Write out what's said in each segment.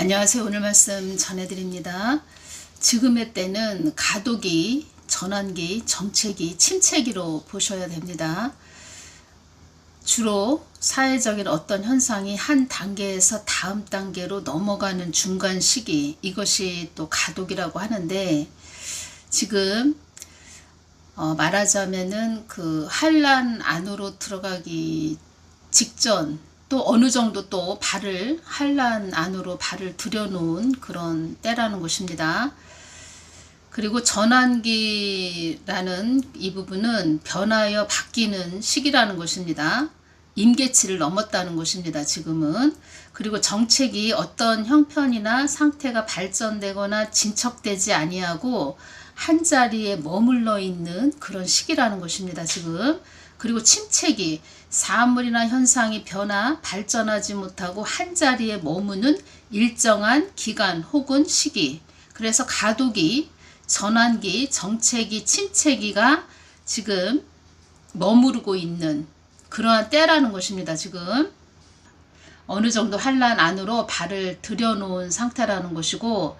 안녕하세요. 오늘 말씀 전해드립니다. 지금의 때는 가독이, 전환기, 정체기, 침체기로 보셔야 됩니다. 주로 사회적인 어떤 현상이 한 단계에서 다음 단계로 넘어가는 중간 시기, 이것이 또 가독이라고 하는데, 지금 어, 말하자면은 그 한란 안으로 들어가기 직전 또 어느 정도 또 발을 한란 안으로 발을 들여놓은 그런 때라는 것입니다. 그리고 전환기라는 이 부분은 변하여 바뀌는 시기라는 것입니다. 임계치를 넘었다는 것입니다. 지금은. 그리고 정책이 어떤 형편이나 상태가 발전되거나 진척되지 아니하고 한 자리에 머물러 있는 그런 시기라는 것입니다. 지금. 그리고 침체기, 사물이나 현상이 변화, 발전하지 못하고 한 자리에 머무는 일정한 기간 혹은 시기. 그래서 가독이, 전환기, 정체기, 침체기가 지금 머무르고 있는 그러한 때라는 것입니다. 지금. 어느 정도 한란 안으로 발을 들여놓은 상태라는 것이고,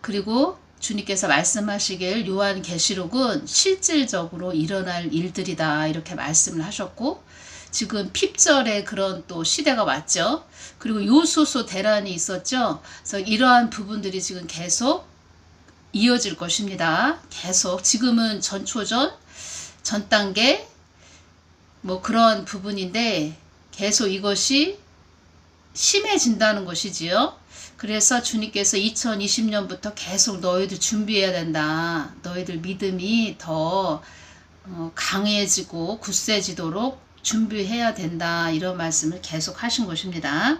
그리고 주님께서 말씀하시길 요한 계시록은 실질적으로 일어날 일들이다 이렇게 말씀을 하셨고 지금 핍절의 그런 또 시대가 왔죠. 그리고 요소소 대란이 있었죠. 그래서 이러한 부분들이 지금 계속 이어질 것입니다. 계속 지금은 전초전 전 단계 뭐 그런 부분인데 계속 이것이 심해진다는 것이지요. 그래서 주님께서 2020년부터 계속 너희들 준비해야 된다. 너희들 믿음이 더 어, 강해지고 굳세지도록 준비해야 된다. 이런 말씀을 계속 하신 것입니다.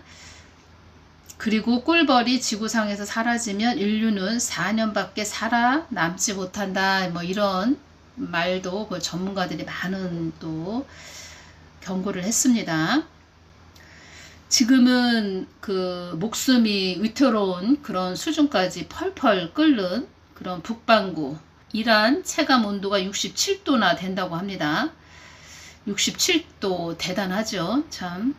그리고 꿀벌이 지구상에서 사라지면 인류는 4년밖에 살아남지 못한다. 뭐 이런 말도 그 전문가들이 많은 또 경고를 했습니다. 지금은 그 목숨이 위태로운 그런 수준까지 펄펄 끓는 그런 북반구 이란 체감 온도가 67도나 된다고 합니다. 67도 대단하죠. 참.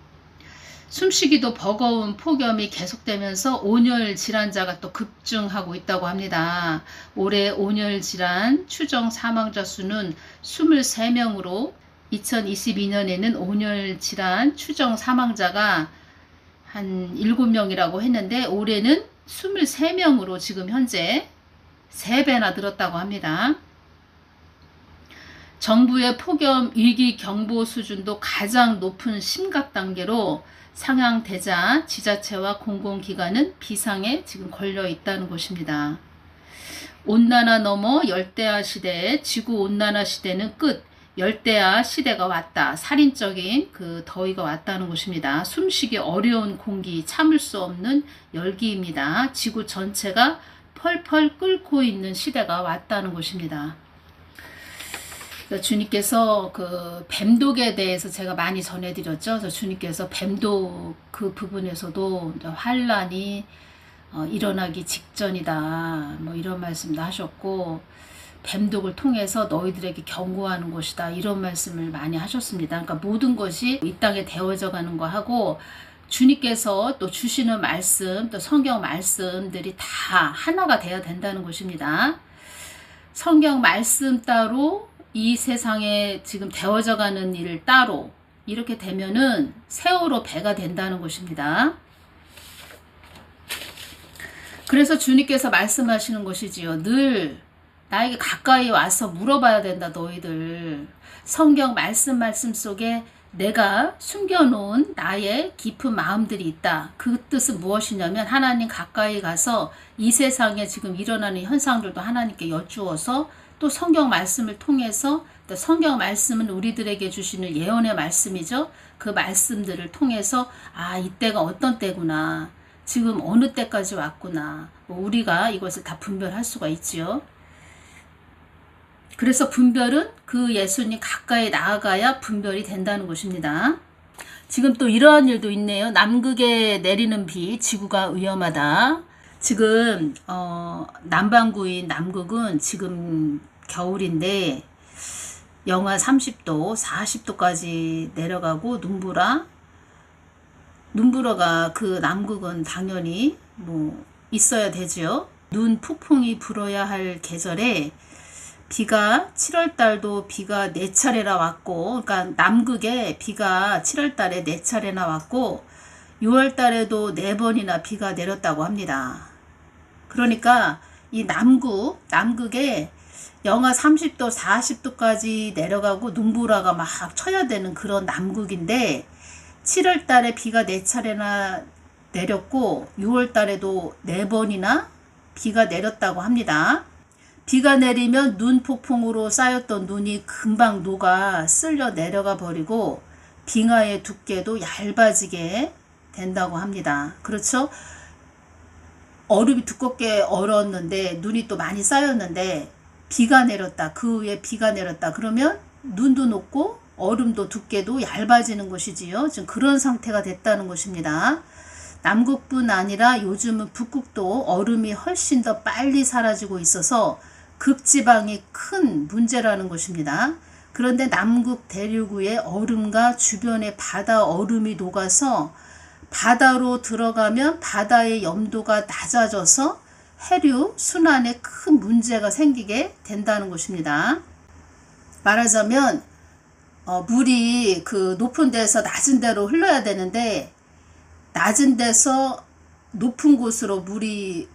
숨쉬기도 버거운 폭염이 계속되면서 온열 질환자가 또 급증하고 있다고 합니다. 올해 온열 질환 추정 사망자 수는 23명으로 2022년에는 온열 질환 추정 사망자가 한 7명이라고 했는데 올해는 23명으로 지금 현재 3배나 늘었다고 합니다. 정부의 폭염 위기 경보 수준도 가장 높은 심각 단계로 상향되자 지자체와 공공기관은 비상에 지금 걸려 있다는 것입니다. 온난화 넘어 열대화 시대에 지구 온난화 시대는 끝, 열대야 시대가 왔다. 살인적인 그 더위가 왔다는 것입니다. 숨쉬기 어려운 공기, 참을 수 없는 열기입니다. 지구 전체가 펄펄 끓고 있는 시대가 왔다는 것입니다. 주님께서 그 뱀독에 대해서 제가 많이 전해드렸죠. 주님께서 뱀독 그 부분에서도 환란이 어, 일어나기 직전이다. 뭐 이런 말씀도 하셨고 뱀독을 통해서 너희들에게 경고하는 것이다. 이런 말씀을 많이 하셨습니다. 그러니까 모든 것이 이 땅에 되어져 가는 거 하고 주님께서 또 주시는 말씀, 또 성경 말씀들이 다 하나가 되어야 된다는 것입니다. 성경 말씀 따로 이 세상에 지금 되어져 가는 일 따로 이렇게 되면은 세월호 배가 된다는 것입니다. 그래서 주님께서 말씀하시는 것이지요. 늘 나에게 가까이 와서 물어봐야 된다, 너희들. 성경 말씀 말씀 속에 내가 숨겨놓은 나의 깊은 마음들이 있다. 그 뜻은 무엇이냐면 하나님 가까이 가서 이 세상에 지금 일어나는 현상들도 하나님께 여쭈어서 또 성경 말씀을 통해서 또 성경 말씀은 우리들에게 주시는 예언의 말씀이죠. 그 말씀들을 통해서 아 이때가 어떤 때구나. 지금 어느 때까지 왔구나. 뭐 우리가 이것을 다 분별할 수가 있지요. 그래서 분별은 그 예수님 가까이 나아가야 분별이 된다는 것입니다. 지금 또 이러한 일도 있네요. 남극에 내리는 비, 지구가 위험하다. 지금 어, 남반구인 남극은 지금 겨울인데 영하 30도, 40도까지 내려가고 눈보라 눈불어가 그 남극은 당연히 뭐 있어야 되죠. 눈 폭풍이 불어야 할 계절에 비가 7월 달도 비가 네 차례나 왔고 그러니까 남극에 비가 7월 달에 네 차례나 왔고 6월 달에도 네 번이나 비가 내렸다고 합니다. 그러니까 이 남극 남극에 영하 30도 40도까지 내려가고 눈보라가 막 쳐야 되는 그런 남극인데 7월 달에 비가 네 차례나 내렸고 6월 달에도 네 번이나 비가 내렸다고 합니다. 비가 내리면 눈 폭풍으로 쌓였던 눈이 금방 녹아 쓸려 내려가 버리고 빙하의 두께도 얇아지게 된다고 합니다. 그렇죠? 얼음이 두껍게 얼었는데 눈이 또 많이 쌓였는데 비가 내렸다. 그 위에 비가 내렸다. 그러면 눈도 녹고 얼음도 두께도 얇아지는 것이지요. 지금 그런 상태가 됐다는 것입니다. 남극뿐 아니라 요즘은 북극도 얼음이 훨씬 더 빨리 사라지고 있어서 극지방이 큰 문제라는 것입니다. 그런데 남극 대륙의 얼음과 주변의 바다 얼음이 녹아서 바다로 들어가면 바다의 염도가 낮아져서 해류 순환에 큰 문제가 생기게 된다는 것입니다. 말하자면 어, 물이 그 높은 데서 낮은 데로 흘러야 되는데 낮은 데서 높은 곳으로 물이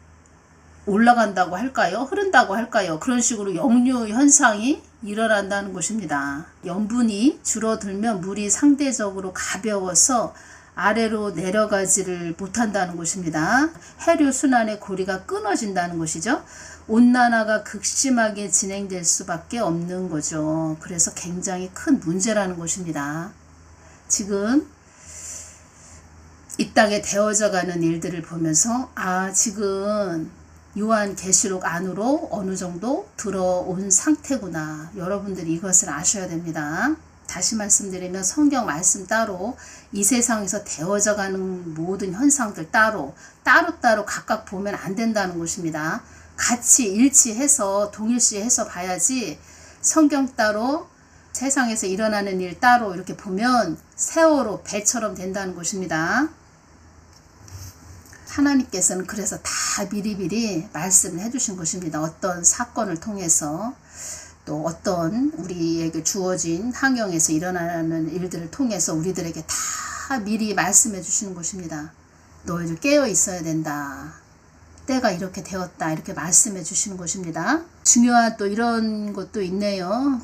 올라간다고 할까요? 흐른다고 할까요? 그런 식으로 역류 현상이 일어난다는 것입니다. 염분이 줄어들면 물이 상대적으로 가벼워서 아래로 내려가지를 못한다는 것입니다. 해류 순환의 고리가 끊어진다는 것이죠. 온난화가 극심하게 진행될 수밖에 없는 거죠. 그래서 굉장히 큰 문제라는 것입니다. 지금 이 땅에 되어져 가는 일들을 보면서 아 지금 요한 계시록 안으로 어느 정도 들어온 상태구나. 여러분들이 이것을 아셔야 됩니다. 다시 말씀드리면 성경 말씀 따로 이 세상에서 되어져 가는 모든 현상들 따로 따로따로 각각 보면 안 된다는 것입니다. 같이 일치해서 동일시해서 봐야지 성경 따로 세상에서 일어나는 일 따로 이렇게 보면 세월호 배처럼 된다는 것입니다. 하나님께서는 그래서 다 미리미리 말씀을 해주신 것입니다. 어떤 사건을 통해서 또 어떤 우리에게 주어진 환경에서 일어나는 일들을 통해서 우리들에게 다 미리 말씀해 주시는 것입니다. 너희들 깨어 있어야 된다. 때가 이렇게 되었다. 이렇게 말씀해 주시는 것입니다. 중요한 또 이런 것도 있네요.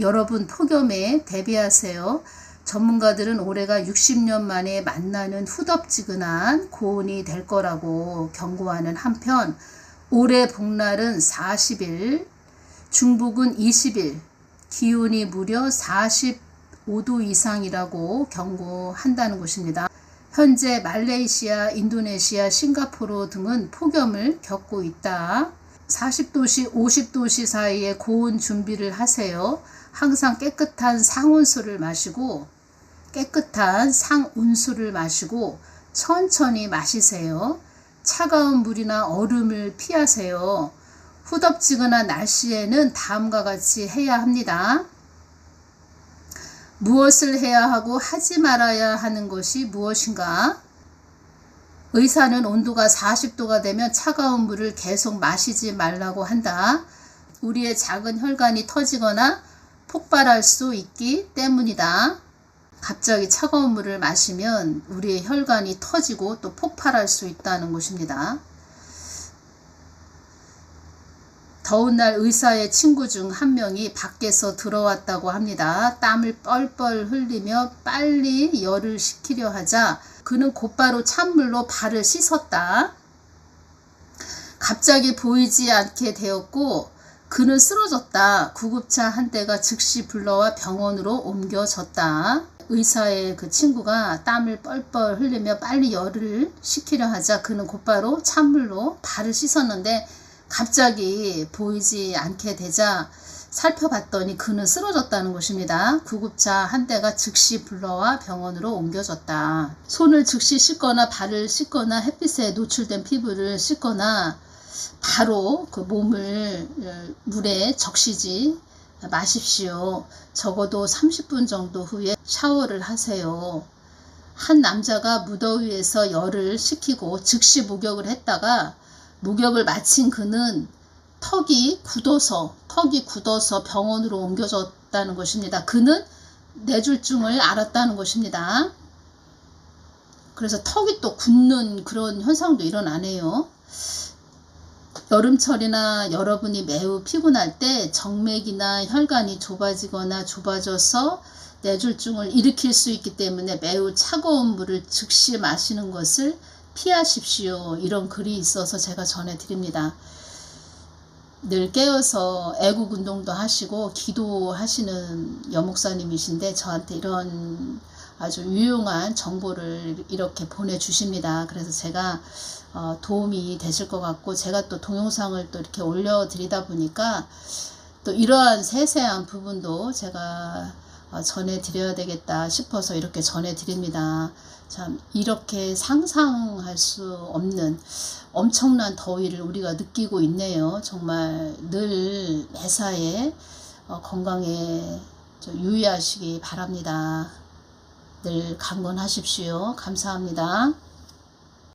여러분 폭염에 대비하세요. 전문가들은 올해가 60년 만에 만나는 후덥지근한 고온이 될 거라고 경고하는 한편 올해 복날은 40일, 중북은 20일, 기온이 무려 45도 이상이라고 경고한다는 것입니다. 현재 말레이시아, 인도네시아, 싱가포르 등은 폭염을 겪고 있다. 40도씨, 50도씨 사이에 고온 준비를 하세요. 항상 깨끗한 상온수를 마시고 깨끗한 상온수를 마시고 천천히 마시세요. 차가운 물이나 얼음을 피하세요. 후덥지근한 날씨에는 다음과 같이 해야 합니다. 무엇을 해야 하고 하지 말아야 하는 것이 무엇인가? 의사는 온도가 40도가 되면 차가운 물을 계속 마시지 말라고 한다. 우리의 작은 혈관이 터지거나 폭발할 수 있기 때문이다. 갑자기 차가운 물을 마시면 우리의 혈관이 터지고 또 폭발할 수 있다는 것입니다. 더운 날 의사의 친구 중 한 명이 밖에서 들어왔다고 합니다. 땀을 뻘뻘 흘리며 빨리 열을 식히려 하자 그는 곧바로 찬물로 발을 씻었다. 갑자기 보이지 않게 되었고 그는 쓰러졌다. 구급차 한 대가 즉시 불러와 병원으로 옮겨졌다. 의사의 그 친구가 땀을 뻘뻘 흘리며 빨리 열을 식히려 하자 그는 곧바로 찬물로 발을 씻었는데 갑자기 보이지 않게 되자 살펴봤더니 그는 쓰러졌다는 것입니다. 구급차 한 대가 즉시 불러와 병원으로 옮겨졌다. 손을 즉시 씻거나 발을 씻거나 햇빛에 노출된 피부를 씻거나 바로 그 몸을 어, 물에 적시지 마십시오. 적어도 30분 정도 후에 샤워를 하세요. 한 남자가 무더위에서 열을 식히고 즉시 목욕을 했다가 목욕을 마친 그는 턱이 굳어서 턱이 굳어서 병원으로 옮겨졌다는 것입니다. 그는 뇌졸중을 알았다는 것입니다. 그래서 턱이 또 굳는 그런 현상도 일어나네요. 여름철이나 여러분이 매우 피곤할 때 정맥이나 혈관이 좁아지거나 좁아져서 뇌졸중을 일으킬 수 있기 때문에 매우 차가운 물을 즉시 마시는 것을 피하십시오. 이런 글이 있어서 제가 전해드립니다. 늘 깨어서 애국 운동도 하시고 기도하시는 여목사님이신데 저한테 이런 아주 유용한 정보를 이렇게 보내주십니다. 그래서 제가 어, 도움이 되실 것 같고 제가 또 동영상을 또 이렇게 올려드리다 보니까 또 이러한 세세한 부분도 제가 어, 전해드려야 되겠다 싶어서 이렇게 전해드립니다. 참 이렇게 상상할 수 없는 엄청난 더위를 우리가 느끼고 있네요. 정말 늘 매사에 어, 건강에 유의하시기 바랍니다. 늘 강건하십시오. 감사합니다.